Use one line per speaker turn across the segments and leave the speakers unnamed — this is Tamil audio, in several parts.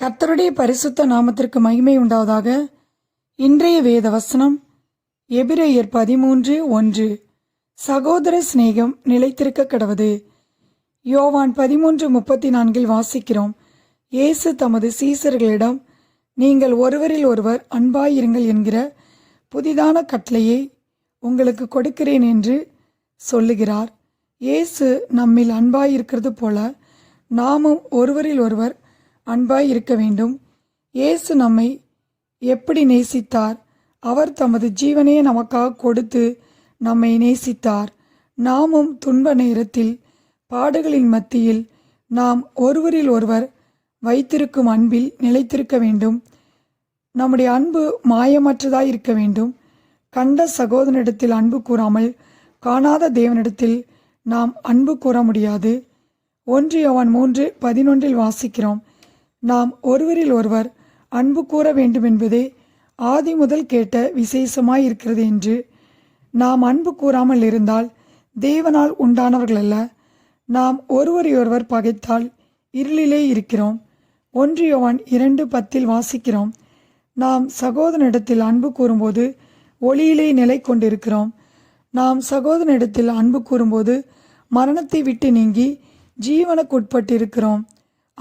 கர்த்தருடைய பரிசுத்த நாமத்திற்கு மகிமை உண்டாவதாக இன்றைய வேத வசனம் எபிரேயர் பதிமூன்று ஒன்று. சகோதர சிநேகம் நிலைத்திருக்க கடவுது. யோவான் பதிமூன்று முப்பத்தி நான்கில் வாசிக்கிறோம். இயேசு தமது சீசர்களிடம் நீங்கள் ஒருவரில் ஒருவர் அன்பாயிருங்கள் என்கிற புதிதான கட்டளையை உங்களுக்கு கொடுக்கிறேன் என்று சொல்லுகிறார். இயேசு நம்மில் அன்பாயிருக்கிறது போல நாமும் ஒருவரில் ஒருவர் அன்பாய் இருக்க வேண்டும். இயேசு நம்மை எப்படி நேசித்தார்? அவர் தமது ஜீவனையே நமக்காக கொடுத்து நம்மை நேசித்தார். நாமும் துன்ப நேரத்தில் பாடுகளின் மத்தியில் நாம் ஒருவரில் ஒருவர் வைத்திருக்கும் அன்பில் நிலைத்திருக்க வேண்டும். நம்முடைய அன்பு மாயமற்றதாய் இருக்க வேண்டும். கண்ட சகோதரனிடத்தில் அன்பு கூறாமல் காணாத தேவனிடத்தில் நாம் அன்பு கூற முடியாது. ஒன்று அவன் மூன்று பதினொன்றில் வாசிக்கிறோம். நாம் ஒருவரில் ஒருவர் அன்பு கூற வேண்டும் என்பதே ஆதி முதல் கேட்ட விசேஷமாய் இருக்கிறது என்று நாம் அன்பு கூறாமல் இருந்தால் தேவனால் உண்டானவர்கள் அல்ல நாம் ஒருவரையொருவர் பகைத்தால் இருளிலே இருக்கிறோம். ஒன்று யோவான் இரண்டு பத்தில் வாசிக்கிறோம். நாம் சகோதரனிடத்தில் அன்பு கூறும்போது ஒளியிலே நிலை கொண்டிருக்கிறோம். நாம் சகோதரனிடத்தில் அன்பு கூறும்போது மரணத்தை விட்டு நீங்கி ஜீவனுக்குட்பட்டு இருக்கிறோம்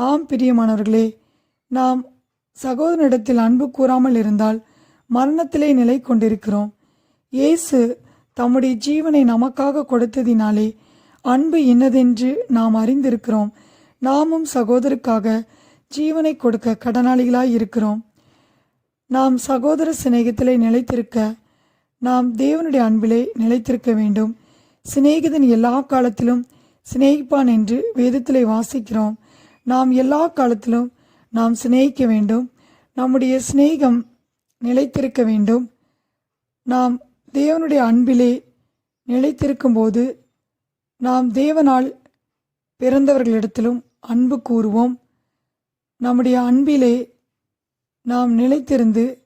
ஆம் பிரியமானவர்களே நாம் சகோதரனிடத்தில் அன்பு கூறாமல் இருந்தால் மரணத்திலே நிலை கொண்டிருக்கிறோம். இயேசு தம்முடைய ஜீவனை நமக்காக கொடுத்ததினாலே அன்பு இன்னதென்று நாம் அறிந்திருக்கிறோம். நாமும் சகோதருக்காக ஜீவனை கொடுக்க கடனாளிகளாய் இருக்கிறோம். நாம் சகோதர சிநேகத்திலே நிலைத்திருக்க நாம் தேவனுடைய அன்பிலே நிலைத்திருக்க வேண்டும். சிநேகிதன் எல்லா காலத்திலும் சிநேகிப்பான் என்று வேதத்திலே வாசிக்கிறோம். நாம் எல்லா காலத்திலும் நாம் சிநேகிக்க வேண்டும். நம்முடைய சிநேகம் நிலைத்திருக்க வேண்டும். நாம் தேவனுடைய அன்பிலே நிலைத்திருக்கும்போது நாம் தேவனால் பிறந்தவர்களிடத்திலும் அன்பு கூறுவோம். நம்முடைய அன்பிலே நாம் நிலைத்திருந்து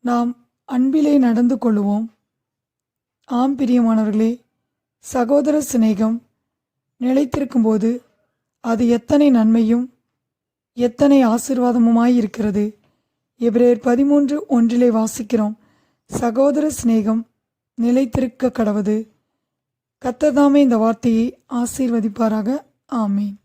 நாம் அன்பிலே நடந்து கொள்ளுவோம். ஆம் பிரியமானவர்களே சகோதர சிநேகம் நிலைத்திருக்கும்போது அது எத்தனை நன்மையும் எத்தனை ஆசிர்வாதமுமாய் இருக்கிறது எபிரேயர் பதிமூன்று ஒன்றிலே வாசிக்கிறோம். சகோதர சிநேகம் நிலைத்திருக்க கடவது. கத்ததாமே இந்த வார்த்தையை ஆசீர்வதிப்பாராக. ஆமீன்.